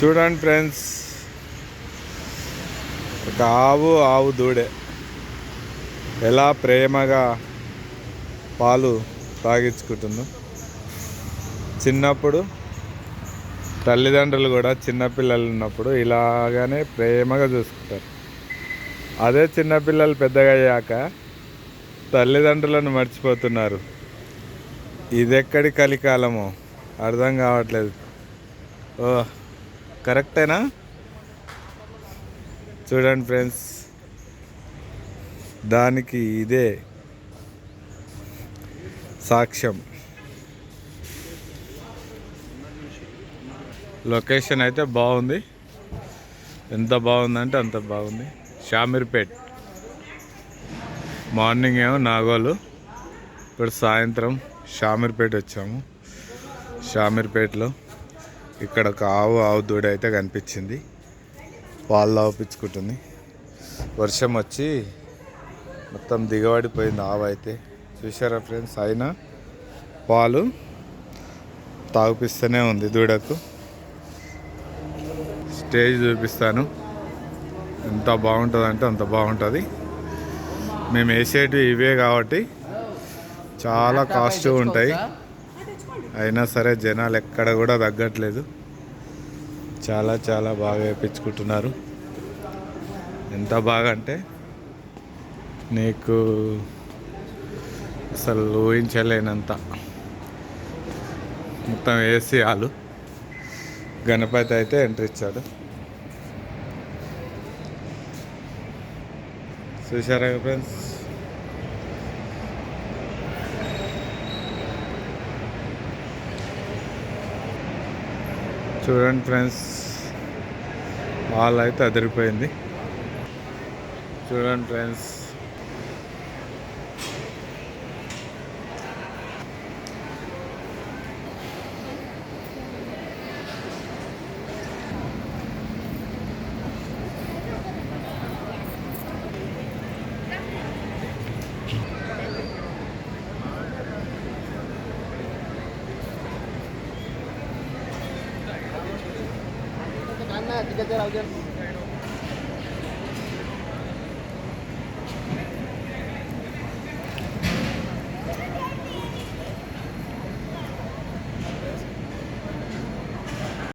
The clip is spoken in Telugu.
చూడండి ఫ్రెండ్స్ ఒక ఆవు ఆవు దూడే. ఎలా ప్రేమగా పాలు తాగించుకుంటుందో. చిన్నప్పుడు తల్లిదండ్రులు కూడా చిన్నపిల్లలు ఉన్నప్పుడు ఇలాగానే ప్రేమగా చూసుకుంటారు. అదే చిన్నపిల్లలు పెద్దగా అయ్యాక తల్లిదండ్రులను మర్చిపోతున్నారు. ఇదెక్కడి కలికాలమో అర్థం కావట్లేదు. ఓ కరెక్టేనా? చూడండి ఫ్రెండ్స్. దానికి ఇదే సాక్ష్యం. లొకేషన్ అయితే బాగుంది. ఎంత బాగుందంటే అంత బాగుంది. షామీర్పేట్. మార్నింగ్ ఏమో నాగోలు. ఇప్పుడు సాయంత్రం షామీర్పేట వచ్చాము. షామీర్పేటలో. ఇక్కడ ఒక ఆవు ఆవు దూడ అయితే కనిపించింది. పాలు తాపించుకుంటుంది వర్షం వచ్చి మొత్తం దిగబడిపోయింది ఆవు అయితే. చూసారా ఫ్రెండ్స్? అయినా పాలు తాగుపిస్తూనే ఉంది దూడకు. స్టేజ్ చూపిస్తాను. ఎంత బాగుంటుంది అంటే అంత బాగుంటుంది. మేము వేసేటివి ఇవే కాబట్టి చాలా కాస్ట్ ఉంటాయి. అయినా సరే జనాలు ఎక్కడ కూడా తగ్గట్లేదు. చాలా చాలా బాగా వేయించుకుంటున్నారు ఎంత బాగా అంటే నీకు అసలు ఊహించలేనంత. మొత్తం వేసి వాళ్ళు గణపతి అయితే ఎంట్రీ ఇచ్చాడు. చూసారా ఫ్రెండ్స్? చూడండి ఫ్రెండ్స్ హాల్ అయితే అదిరిపోయింది. చూడండి ఫ్రెండ్స్. Tiga cari audiens.